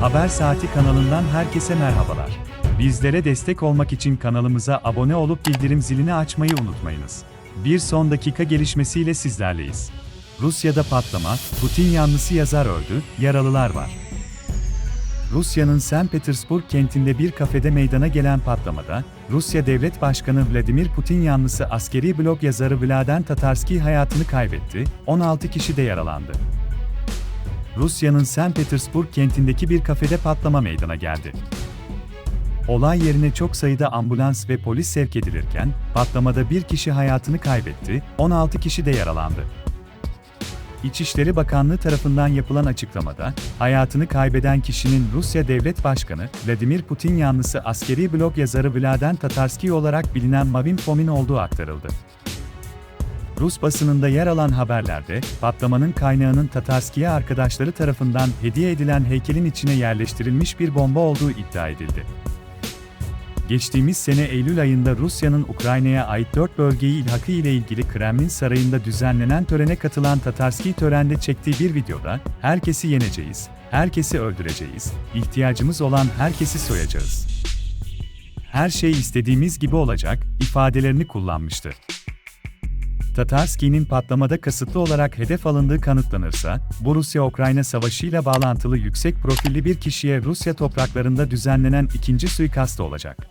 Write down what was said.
Haber Saati kanalından herkese merhabalar. Bizlere destek olmak için kanalımıza abone olup bildirim zilini açmayı unutmayınız. Bir son dakika gelişmesiyle sizlerleyiz. Rusya'da patlama, Putin yanlısı yazar öldü, yaralılar var. Rusya'nın St. Petersburg kentinde bir kafede meydana gelen patlamada, Rusya Devlet Başkanı Vladimir Putin yanlısı askeri blog yazarı Vladen Tatarski hayatını kaybetti, 16 kişi de yaralandı. Rusya'nın St. Petersburg kentindeki bir kafede patlama meydana geldi. Olay yerine çok sayıda ambulans ve polis sevk edilirken, patlamada bir kişi hayatını kaybetti, 16 kişi de yaralandı. İçişleri Bakanlığı tarafından yapılan açıklamada, hayatını kaybeden kişinin Rusya Devlet Başkanı Vladimir Putin yanlısı askeri blog yazarı Vladen Tatarski olarak bilinen Mavin Fomin olduğu aktarıldı. Rus basınında yer alan haberlerde, patlamanın kaynağının Tatarski'ye arkadaşları tarafından hediye edilen heykelin içine yerleştirilmiş bir bomba olduğu iddia edildi. Geçtiğimiz sene Eylül ayında Rusya'nın Ukrayna'ya ait dört bölgeyi ilhakı ile ilgili Kremlin Sarayı'nda düzenlenen törene katılan Tatarski törende çektiği bir videoda, herkesi yeneceğiz, herkesi öldüreceğiz, ihtiyacımız olan herkesi soyacağız. Her şey istediğimiz gibi olacak, ifadelerini kullanmıştı. Tatarski'nin patlamada kasıtlı olarak hedef alındığı kanıtlanırsa, bu Rusya-Ukrayna savaşıyla bağlantılı yüksek profilli bir kişiye Rusya topraklarında düzenlenen ikinci suikast olacak.